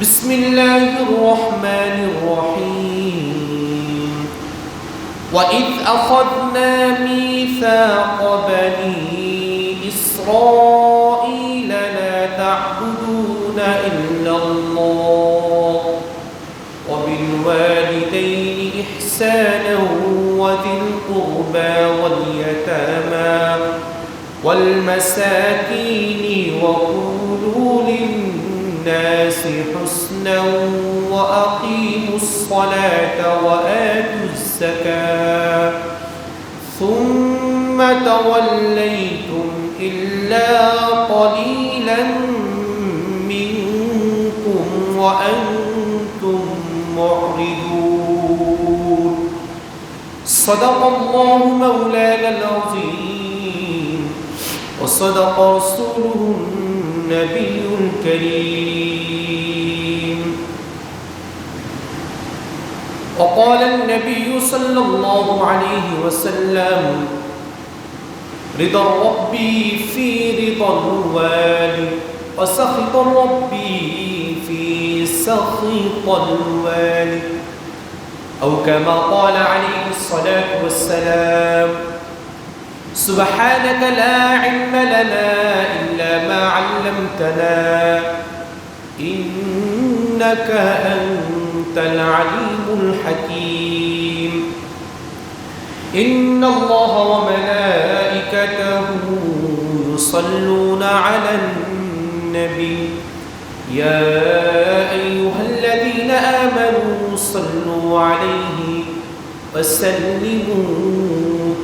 بسم الله الرحمن الرحيم. وإذ أخذنا ميثاق بني إسرائيل لا تعبدون إلا الله وبالوالدين إحسانا وذي القربى واليتامى والمساكين وقولوا للناس حسنا وأقيموا الصلاة وآتوا الزكاة. ثم توليتم إلا قليلا منكم وأنتم معرضون. صدق الله مولانا العظيم وصدق رسوله النبي الكريم. وقال النبي صلى الله عليه وسلم رضا ربي في رضا الوالد وسخط ربي في سخط الوالد أو كما قال عليه الصلاة والسلام سبحانك لا علم لنا إلا ما علمتنا. إنك أنت العليم الحكيم. إن الله وملائكته يصلون على النبي. يا أيها الذين آمنوا صلوا عليه وسلموا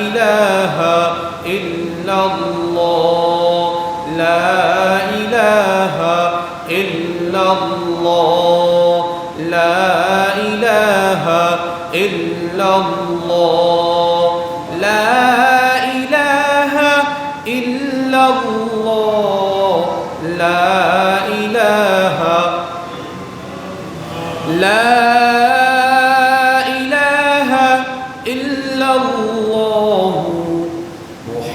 إله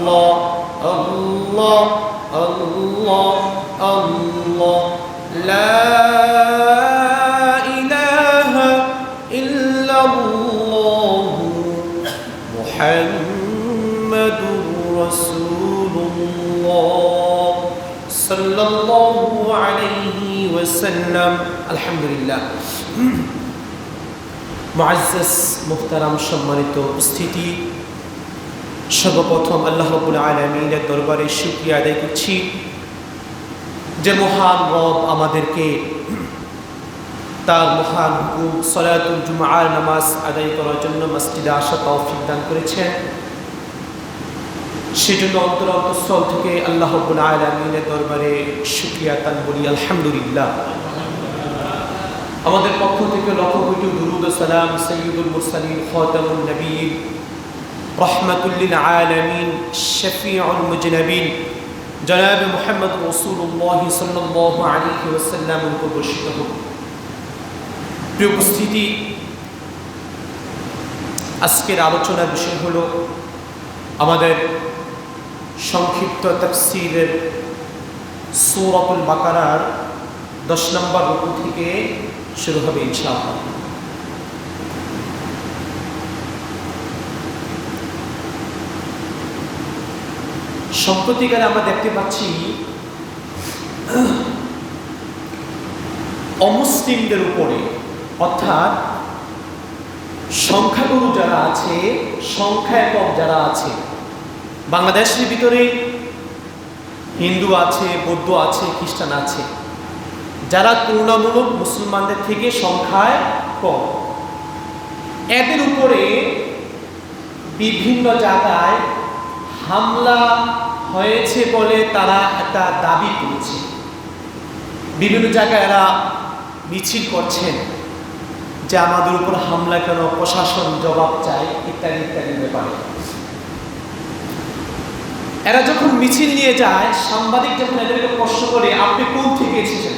الله الله الله الله لا إله إلا الله محمد رسول الله صلى الله عليه وسلم الحمد لله মুআজ্জাজ মুহতারাম সম্মানিত উপস্থিতি সর্বপ্রথম আল্লাহ রবুল আলমিনের দরবারে শুক্রিয়া আদায় করছি যে মহান রব আমাদেরকে তার মহান হুকুম, সলাতুল জুমার নামাজ আদায় করার জন্য মসজিদে আসা তৌফিক দান করেছেন। সেজন্য অন্তর অন্তঃস্থল থেকে আল্লাহ রবুল আলমিনের দরবারে শুক্রিয়া তান বলি আলহামদুলিল্লাহ। আমাদের পক্ষ থেকে লক্ষ কোটি দুরুদ সালাম সৈয়দুল মুরসালিন খতামুল নবীন রহমতুল্লিল আলমিন, শফিউল মুজনবিন। জনাব মোহাম্মদ রসুল্লাহ সাল্লাহ আলী ওসাল্লাম উপর বর্ষিত হোক। প্রিয় উপস্থিতি, আজকের আলোচনার বিষয় হল আমাদের সংক্ষিপ্ত তফসিলের সৌরতুল বাকারার দশ নম্বর রুকু থেকে শুরু হবে ইনশাআল্লাহ। সম্প্রতিকালে আমরা দেখতে পাচ্ছি, অমুসলিমদের উপরে, অর্থাৎ সংখ্যাগুরু যারা আছে সংখ্যা একক যারা আছে, বাংলাদেশের ভিতরে হিন্দু আছে, বৌদ্ধ আছে, খ্রিস্টান আছে, যারা তুলনামূলক মুসলমানদের থেকে সংখ্যায় কম। এদের উপরে বিভিন্ন জায়গায় হামলা হয়েছে বলে তারা একটা দাবি করেছে বিভিন্ন জায়গায় এরা মিছিল করছেন যে আমাদের উপর হামলা কেন, প্রশাসন জবাব চায়, ইত্যাদি ইত্যাদি ব্যাপারে। এরা যখন মিছিল নিয়ে যায়, সাংবাদিক যখন এদেরকে প্রশ্ন করে, আপনি কোন থেকে এসেছেন?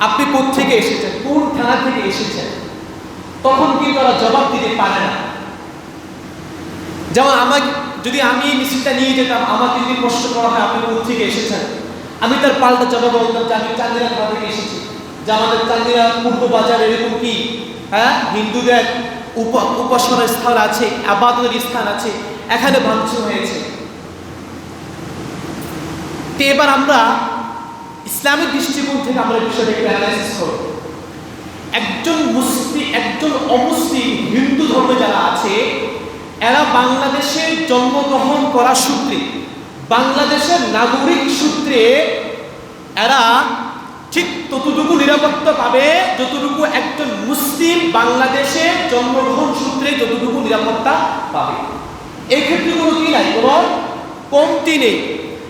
আপনি থেকে এসেছেন? কোন থানা থেকে এসেছেন? তখন কিন্তু ওরা জবাব দিতে পারে না। যেমন আমাকে যদি আমি এই মিছিলটা নিয়ে যেতাম, আমাকে যদি প্রশ্ন করা হয়, আপনি কোথা থেকে এসেছেন? আমি তার পাল্টা জবাব বলতাম যে আমি চান্দিরা থানা থেকে এসেছি। যে আমাদের চান্দিরা পূর্ব বাজার এরকম কি? হ্যাঁ? হিন্দুদের উপ উপাসনার স্থান আছে আবাদের স্থান আছে, এখানে ভাঙচুর হয়েছে। তো এবার আমরা ইসলামিক দৃষ্টিকোণ থেকে আমরা বিষয়টাকে অ্যানালাইসিস করব একজন মুসলিম একজন অমুসলিম হিন্দু ধর্মে যারা আছে এরা বাংলাদেশে জন্মগ্রহণ করা সূত্রে, বাংলাদেশের নাগরিক সূত্রে এরা ঠিক ততটুকু নিরাপত্তা পাবে যতটুকু একজন মুসলিম বাংলাদেশে জন্মগ্রহণ সূত্রে যতটুকু নিরাপত্তা পাবে। এক্ষেত্রে কোনো কি নাই, কোনো কমতি নেই।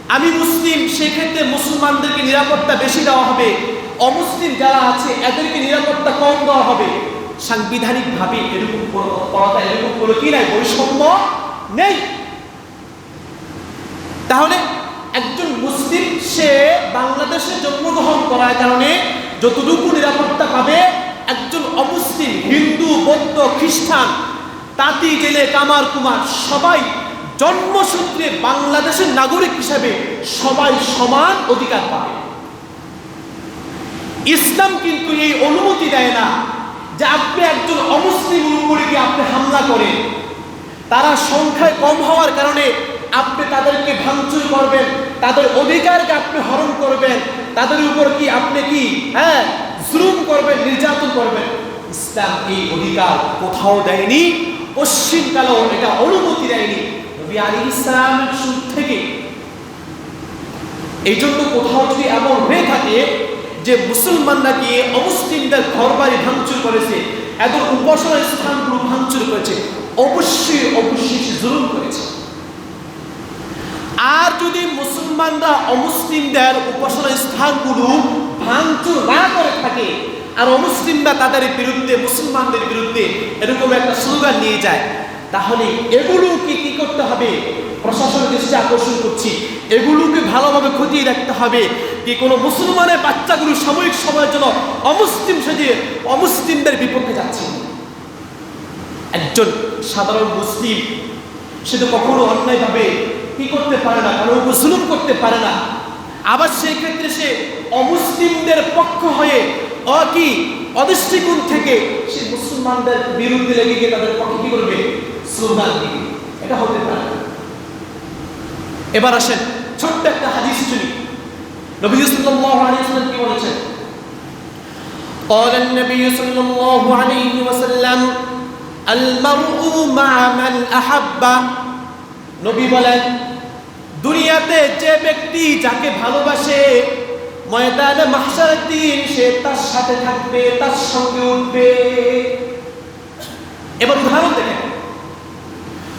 আমি মুসলিম, সেক্ষেত্রে মুসলমানদেরকে নিরাপত্তা বেশি দেওয়া হবে। অমুসলিম যারা আছে, এদেরকে নিরাপত্তা কম দেওয়া হবে। সাংবিধানিকভাবে এরকম কোনো তৎপরতা এরকম কোনো কি নাই, বৈষম্য নেই। তাহলে একজন মুসলিম, সে বাংলাদেশে জন্মগ্রহণ করার কারণে যতটুকু নিরাপত্তা পাবে, একজন অমুসলিম, হিন্দু, বৌদ্ধ, খ্রিস্টান, তাঁতি, জেলে, কামার, কুমার, সবাই জন্মসূত্রে বাংলাদেশের নাগরিক হিসাবে সবাই সমান অধিকার পাবে। ইসলাম কিন্তু এই অনুমতি দেয় না। যে আপনি একজন অমুসলিম উপরে আপনি হামলা করেন, তারা সংখ্যায় কম হওয়ার কারণে আপনি তাদেরকে ভাঙচুর করবেন, তাদের অধিকারকে আপনি হরণ করবেন, তাদের উপর কি আপনি কি হ্যাঁ জুলুম করবেন, নির্যাতন করবেন। ইসলাম এই অধিকার কোথাও দেয়নি, পশ্চিমকালেও এটা অনুমতি দেয়নি। আলী ইসলামের থেকে। এই জন্য কোথাও যদি এমন হয়ে থাকে যে মুসলমানরা গিয়ে অমুসলিমদের ঘর বাড়ি ভাঙচুর করেছে এত উপাসনা স্থানগুলো ভাঙচুর করেছে, অবশ্যই অবশ্যই জুলুম করেছে। আর যদি মুসলমানরা অমুসলিমদের উপাসনা স্থানগুলো ভাঙচুর না করে থাকে, আর অমুসলিমরা তাদের বিরুদ্ধে, মুসলমানদের বিরুদ্ধে এরকম একটা স্লোগান নিয়ে যায় তাহলে এগুলোকে কি করতে হবে? প্রশাসনের দৃষ্টি আকর্ষণ করছি। এগুলোকে ভালোভাবে খতিয়ে রাখতে হবে কি কোনো মুসলমানের বাচ্চাগুলো সাময়িক সময়ের জন্য অমুসলিম সেজে অমুসলিমদের বিপক্ষে যাচ্ছে। একজন সাধারণ মুসলিম, সে তো কখনো অন্যায়ভাবে কি করতে পারে না কারণ জুলুম করতে পারে না। আবার সেই ক্ষেত্রে সে অমুসলিমদের পক্ষ হয়ে অ কি অদৃষ্টিকোণ থেকে সে মুসলমানদের বিরুদ্ধে লেগে গিয়ে তাদের পক্ষে কি করবে? স্লোগান দিবে এটা হতে পারে না। এবার আসেন ছোট্ট একটা হাদিস শুনি নবী সাল্লাল্লাহু আলাইহি ওয়াসাল্লাম কি বলেছেন قال النبي صلى الله عليه وسلم المرء مع من أحب নবী বলেন দুনিয়াতে যে ব্যক্তি যাকে ভালোবাসে ময়দানে মাহশারের দিন সে তার সাথে থাকবে তার সঙ্গে উঠবে এবার উদাহরণ দেখেন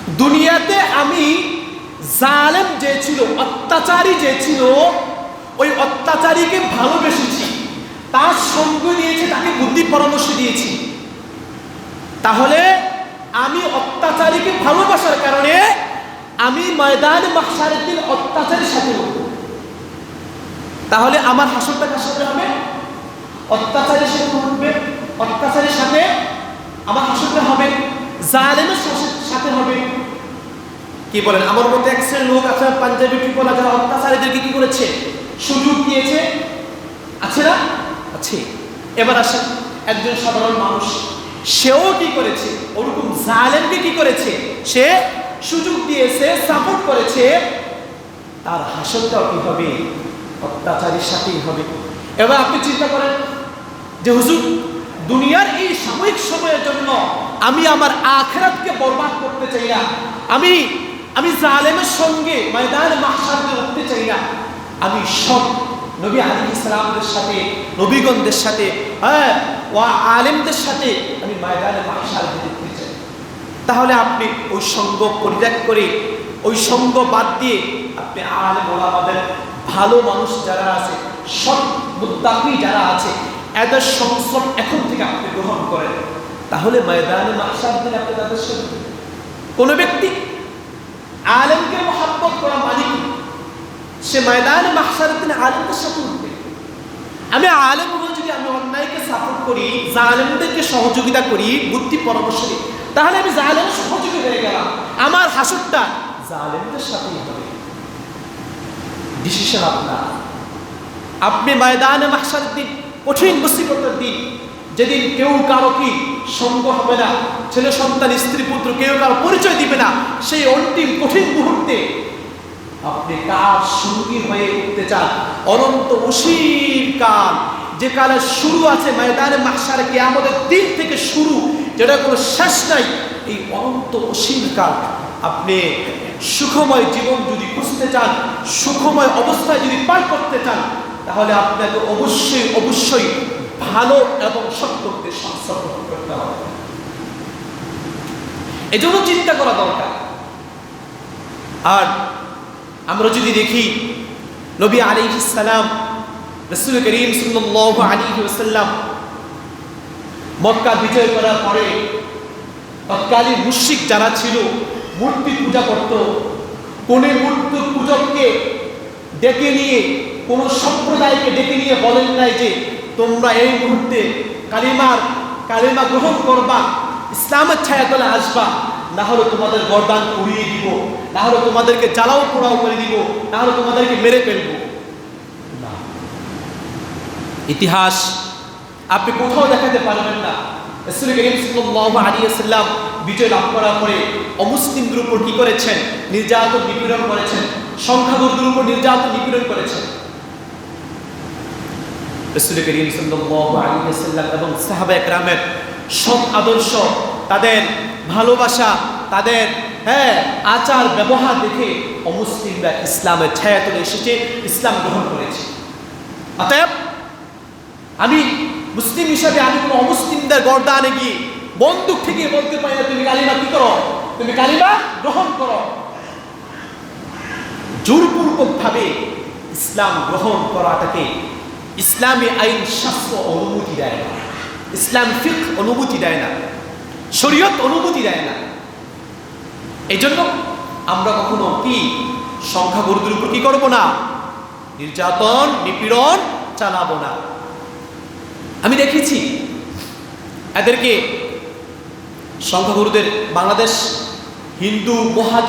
দুনিয়াতে আমি জালেম যে ছিল, অত্যাচারী যে ছিল, ওই অত্যাচারীকে ভালোবেসেছি। তার সঙ্গ নিয়েছে, তাকে বুদ্ধি পরামর্শ দিয়েছি। তাহলে আমি অত্যাচারীকে ভালোবাসার কারণে আমি ময়দান মাহসারের দিন অত্যাচারের সাথে তাহলে আমার হাসরটা কার সাথে হবে? অত্যাচারের সাথে উঠবে অত্যাচারের সাথে আমার হাসরটা হবে। জালেমের সাথে- হবে। কি বলেন? আমার মতো এক শ্রেণির লোক আছে, পাঞ্জাবি টুপলা যারা অত্যাচারীদেরকে কি করেছে? সুযোগ দিয়েছে। আছে না? আছে। এবার আসেন, একজন সাধারণ মানুষ, সেও কি করেছে? ওরকম জালেমকে কি করেছে? সে সুযোগ দিয়েছে সাপোর্ট করেছে। তার হাসনটাও কি হবে? অত্যাচারীর সাথেই হবে। এবার আপনি চিন্তা করেন যে, হুজুর দুনিয়ার এই সাময়িক সময়ের জন্য আমি আমার আখেরাতকে বরবাদ করতে চাই না। আমি আমি জালেমের সঙ্গে ময়দান মাহসারকে উঠতে চাই না। আমি সব নবী আলী ইসলামদের সাথে, নবীগণদের সাথে হ্যাঁ ও আলেমদের সাথে আমি ময়দানে মাহসারকে উঠতে চাই। তাহলে আপনি ওই সঙ্গ পরিত্যাগ করে, ওই সঙ্গ বাদ দিয়ে আপনি আলেম ওলামাদের ভালো মানুষ যারা আছে সব মুদ্দাকি যারা আছে এদের সংস্রব এখন থেকে আপনি গ্রহণ করেন। তাহলে ময়দানে মাসার দিন আপনি তাদের সাথে কোনো ব্যক্তি আলেমকে মহাব্বত করা মানে কি? সে ময়দানে মাসারের দিন আলেমদের সাথে উঠবে আমি আলেম যদি আমি অন্যায়কে সাপোর্ট করি, জালেমদেরকে সহযোগিতা করি, বুদ্ধি পরামর্শ দিই, তাহলে আমি জালেমের সহযোগী হয়ে গেলাম। আমার হাসুরটা জালেমদের সাথেই হবে। ডিসিশন আপনার। আপনি ময়দানে দিন। কঠিন মুসিবতের দিন। যেদিন কেউ কারও কি সঙ্গ হবে না, ছেলে সন্তান, স্ত্রী, পুত্র, কেউ কারও পরিচয় দিবে না, সেই অন্তিম কঠিন মুহূর্তে আপনি কার সঙ্গী হয়ে উঠতে চান। অনন্ত অসীম কাল। যে কালের শুরু আছে ময়দানে মাহসারে কে আমাদের দিন থেকে শুরু, যেটা কোনো শেষ নাই, এই অনন্ত অসীম কাল। আপনি সুখময় জীবন যদি খুঁজতে চান, সুখময় অবস্থায় যদি পার করতে চান তাহলে আপনাকে অবশ্যই অবশ্যই ভালো এবং সংস্থাপন করতে হবে। এজন্য চিন্তা করা দরকার। আর আমরা যদি দেখি, নবী আলী সালাম, রসুল করিম সাল্লাহ আলী সাল্লাম মক্কা বিজয় করার পরে তৎকালীন মুশিক যারা ছিল, মূর্তি পূজা করত। কোন মূর্তি পূজককে ডেকে নিয়ে কোন সম্প্রদায়কে ডেকে নিয়ে বলেন নাই যে তোমরা এই মুহূর্তে কালিমার, কালিমা গ্রহণ করবা, ইসলামের ছায়াতলে আসবা না হলে তোমাদের গরদান উড়িয়ে দিব না হলে তোমাদেরকে জ্বালাও পোড়াও করে দিব না হলে তোমাদেরকে মেরে ফেলব। ইতিহাস আপনি কোথাও দেখাতে পারবেন না। রসুল বিজয় লাভ করার পরে অমুসলিমদের উপর কি করেছেন? নির্যাতন নিপীড়ন করেছেন, সংখ্যাগুরুদের উপর নির্যাতন নিপীড়ন করেছেন। রসুল করিম ওয়াসাল্লাম এবং সাহাবা একরামের সব আদর্শ, তাদের ভালোবাসা, তাদের হ্যাঁ আচার ব্যবহার দেখে অমুসলিমরা ইসলামের ছায়া তুলে এসেছে, ইসলাম গ্রহণ করেছে। অতএব আমি মুসলিম হিসাবে আমি কোনো অমুসলিমদের গর্দানে গিয়ে বন্দুক থেকে বলতে পারি না, তুমি কালিমা কি করো? তুমি কালিমা গ্রহণ করো। জোরপূর্বক ভাবে ইসলাম গ্রহণ করাটাকে ইসলামী আইন শাস্ত্র অনুমতি দেয় না। ইসলাম ফিক অনুমতি দেয় না। শরীয়ত অনুমতি দেয় না। এই জন্য আমরা কখনো কি সংখ্যাগুরুদের উপর কি করব না? নির্যাতন, নিপীড়ন চালাবো না। আমি দেখেছি এদেরকে সংখ্যাগুরুদের বাংলাদেশ হিন্দু মহাজ